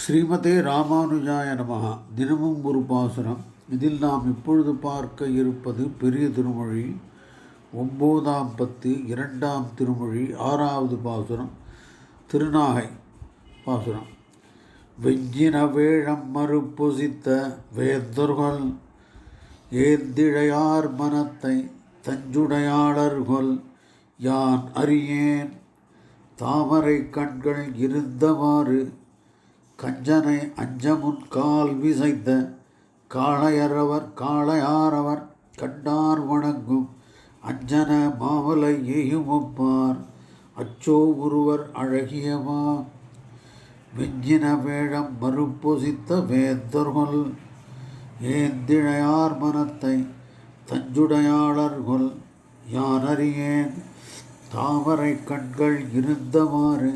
ஸ்ரீமதே ராமானுஜாய நமகா தினமும் ஒரு பாசுரம். இதில் நாம் இப்பொழுது பார்க்க இருப்பது பெரிய திருமொழி. ஒம்போதாம் பத்து இரண்டாம் திருமொழி ஆறாவது பாசுரம் திருநாகை பாசுரம். வெஞ்சின வேழம் மறுபொசித்த வேந்தர்கள் ஏந்திழையார் மனத்தை தஞ்சுடையாளர்கள் யான் அறியேன். தாமரை கண்கள் இருந்தவாறு கஞ்சனை அஞ்சமுன் கால் விசைத்த காளையரவர் காளையாரவர் கண்டார் வணங்கும் அஞ்சன மாவலை எய்யுமப்பார் அச்சோ ஒருவர் அழகியவா வெஞ்சின வேழம் மறுப்பொசித்த வேந்தர்கள் ஏந்திழையார் மனத்தை தஞ்சுடையாளர்கள் யானறியேன்? தாமரை கண்கள் இருந்தவாறு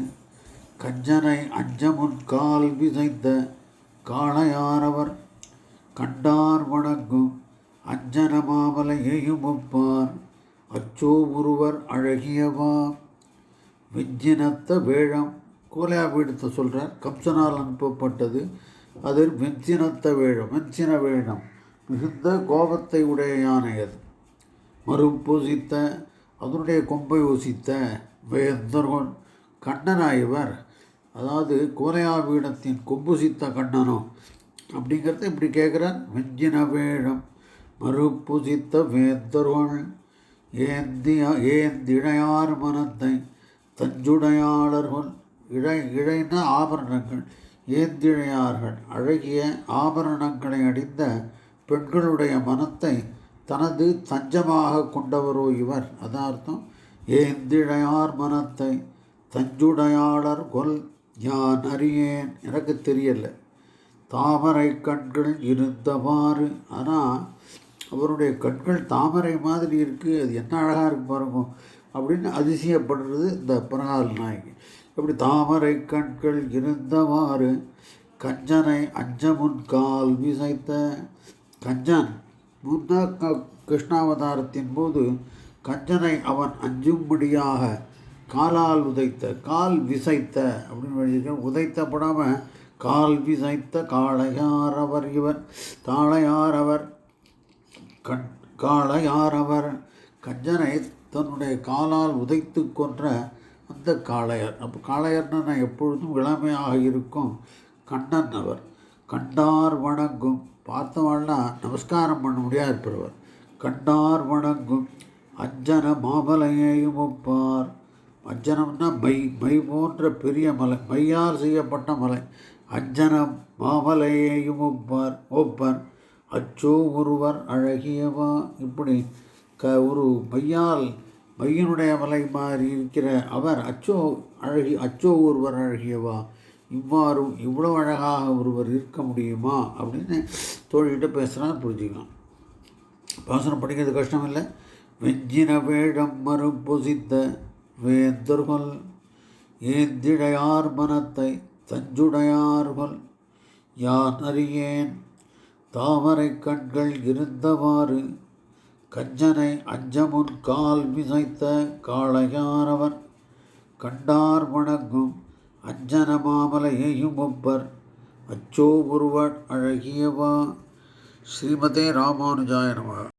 கஞ்சனை அஞ்சமுன் கால் விதைத்த காளையாரவர் கண்டார் வணங்கும் அஞ்சன மாமலையையும் ஒப்பார் அச்சோ ஒருவர் அழகியவா? விஞ்சினத்த வேழம் கோலையாபீடத்தை சொல்கிறார் கம்சனால் அனுப்பப்பட்டது அதில் வெஞ்சினத்த வேழம் வெஞ்சின வேழம். மிகுந்த கோபத்தை உடைய யானை அது. மறுப்பொசித்த அதனுடைய கொம்பை ஒசித்த வேந்தர்கொன் கண்ணனாயவர் அதாவது கோலையாபீடத்தின் கொம்புசித்த கண்ணனோ அப்படிங்கிறத இப்படி கேட்குறார். வெஞ்சின வேழம் மறுப்புசித்த வேந்தர்கள் ஏந்திய ஏந்திழையார் மனத்தை தஞ்சுடையாளர்கள் இழை இழைந்த ஆபரணங்கள் ஏந்திழையார்கள் அழகிய ஆபரணங்களை அடிந்த பெண்களுடைய மனத்தை தனது தஞ்சமாக கொண்டவரோ இவர். அதார்த்தம் ஏந்திழையார் மனத்தை தஞ்சுடையாளர் கொல் யான் அறியேன்? எனக்கு தெரியல. தாமரை கண்கள் இருந்தவாறு. ஆனால் அவருடைய கண்கள் தாமரை மாதிரி இருக்குது அது என்ன அழகாக இருக்கு பாருங்க. அப்படின்னு அதிசயப்படுறது இந்த பிரகால் நாயகி. இப்படி தாமரை கண்கள் இருந்தவாறு கஞ்சனை அஞ்சமுன் கால் விசைத்த கஞ்சன் முன்னா கிருஷ்ணாவதாரத்தின் போது கஞ்சனை அவன் அஞ்சும்படியாக காலால் உதைத்த கால் விசைத்த அப்படின்னு எழுதியிருக்கேன் உதைத்தப்படாமல் கால் விசைத்த காளையாரவர் இவர். காளையாரவர் கண் காளையாரவர். கஞ்சனை தன்னுடைய காலால் உதைத்து கொன்ற அந்த காளையர். அப்போ காளையர்னா எப்பொழுதும் இளமையாக இருக்கும் கண்ணன் அவர். கண்டார் வணங்கும். பார்த்தவாள்னா நமஸ்காரம் பண்ண முடியாது இருப்பவர் கண்டார் வணங்கும். அஞ்சன மாமலையையும் ஒப்பார் அஞ்சனம்னா மை மை போன்ற பெரிய மலை மையால் செய்யப்பட்ட மலை. அஞ்சனம் மாமலையையும் ஒப்பார் ஒப்பர். அச்சோ ஒருவர் அழகியவா? இப்படி க ஒரு மையால் மையனுடைய மலை மாதிரி இருக்கிற அவர் அச்சோ அழகி அச்சோ ஒருவர் அழகியவா? இவ்வாறு இவ்வளோ அழகாக ஒருவர் இருக்க முடியுமா? அப்படின்னு தோழிகிட்ட பேசுகிறான் புரிஞ்சுக்கலாம் பாசனம் படிக்கிறது கஷ்டம் இல்லை வெஞ்சின வேடம் மறுபொசித்த வேந்தர்கள் ஏந்திழையார் மனத்தை தஞ்சுடையார்கள் யான் அறியேன் தாமரை கண்கள் இருந்தவாறு கஞ்சனை அஞ்சமுன் கால் விசைத்த காளையாரவர் கண்டார் வணங்கும் அஞ்சன மாமலையையும் ஒப்பர் அச்சோ ஒருவன் அழகியவா? ஸ்ரீமதே ராமானுஜாய